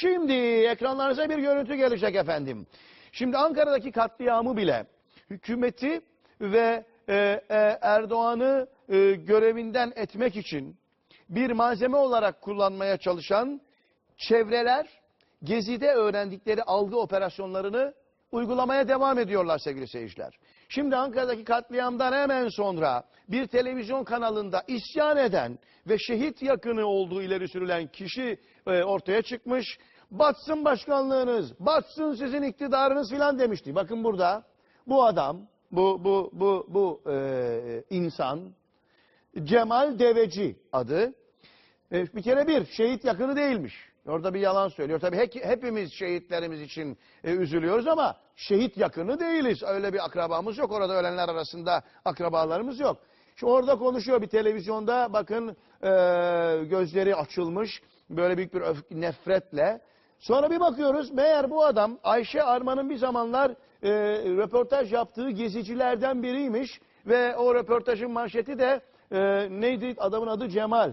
Şimdi ekranlarınıza bir görüntü gelecek efendim. Şimdi Ankara'daki katliamı bile hükümeti ve e, e, Erdoğan'ı e, görevinden etmek için bir malzeme olarak kullanmaya çalışan çevreler Gezi'de öğrendikleri algı operasyonlarını uygulamaya devam ediyorlar sevgili seyirciler. Şimdi Ankara'daki katliamdan hemen sonra bir televizyon kanalında isyan eden ve şehit yakını olduğu ileri sürülen kişi e, ortaya çıkmış. Batsın başkanlığınız, batsın sizin iktidarınız filan demişti. Bakın burada bu adam, bu bu bu bu e, insan Cemal Deveci adı. E, bir kere bir şehit yakını değilmiş. Orada bir yalan söylüyor. Tabii hek- hepimiz şehitlerimiz için e, üzülüyoruz ama şehit yakını değiliz. Öyle bir akrabamız yok. Orada ölenler arasında akrabalarımız yok. Şu orada konuşuyor bir televizyonda bakın e, gözleri açılmış böyle büyük bir öf- nefretle. Sonra bir bakıyoruz meğer bu adam Ayşe Arman'ın bir zamanlar e, röportaj yaptığı gezicilerden biriymiş. Ve o röportajın manşeti de e, neydi adamın adı Cemal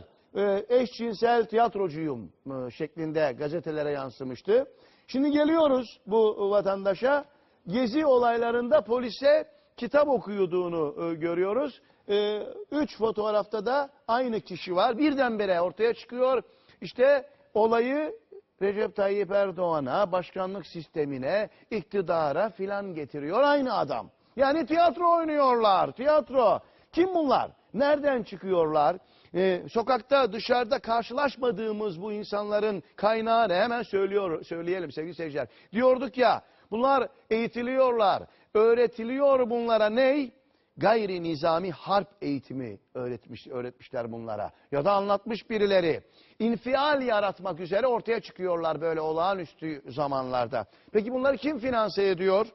eşcinsel tiyatrocuyum e, şeklinde gazetelere yansımıştı. Şimdi geliyoruz bu vatandaşa. Gezi olaylarında polise kitap okuyduğunu e, görüyoruz. E, üç fotoğrafta da aynı kişi var. Birdenbire ortaya çıkıyor. İşte olayı Recep Tayyip Erdoğan'a, başkanlık sistemine, iktidara filan getiriyor aynı adam. Yani tiyatro oynuyorlar, tiyatro. Kim bunlar? Nereden çıkıyorlar? Ee, sokakta, dışarıda karşılaşmadığımız bu insanların kaynağını hemen söylüyor, söyleyelim sevgili seyirciler. Diyorduk ya, bunlar eğitiliyorlar, öğretiliyor bunlara ney? Gayri nizami harp eğitimi öğretmiş, öğretmişler bunlara. Ya da anlatmış birileri. İnfial yaratmak üzere ortaya çıkıyorlar böyle olağanüstü zamanlarda. Peki bunları kim finanse ediyor?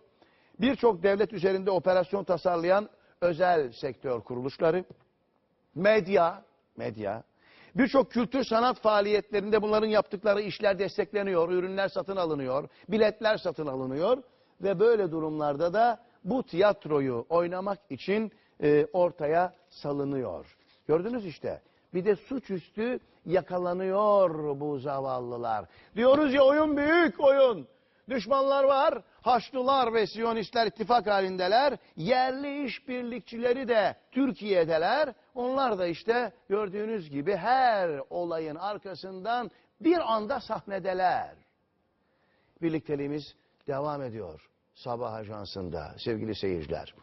Birçok devlet üzerinde operasyon tasarlayan özel sektör kuruluşları, medya, medya, birçok kültür sanat faaliyetlerinde bunların yaptıkları işler destekleniyor, ürünler satın alınıyor, biletler satın alınıyor ve böyle durumlarda da bu tiyatroyu oynamak için e, ortaya salınıyor. Gördünüz işte. Bir de suçüstü yakalanıyor bu zavallılar. Diyoruz ya oyun büyük oyun. Düşmanlar var, Haçlılar ve Siyonistler ittifak halindeler. Yerli işbirlikçileri de Türkiye'deler. Onlar da işte gördüğünüz gibi her olayın arkasından bir anda sahnedeler. Birlikteliğimiz devam ediyor sabah ajansında sevgili seyirciler.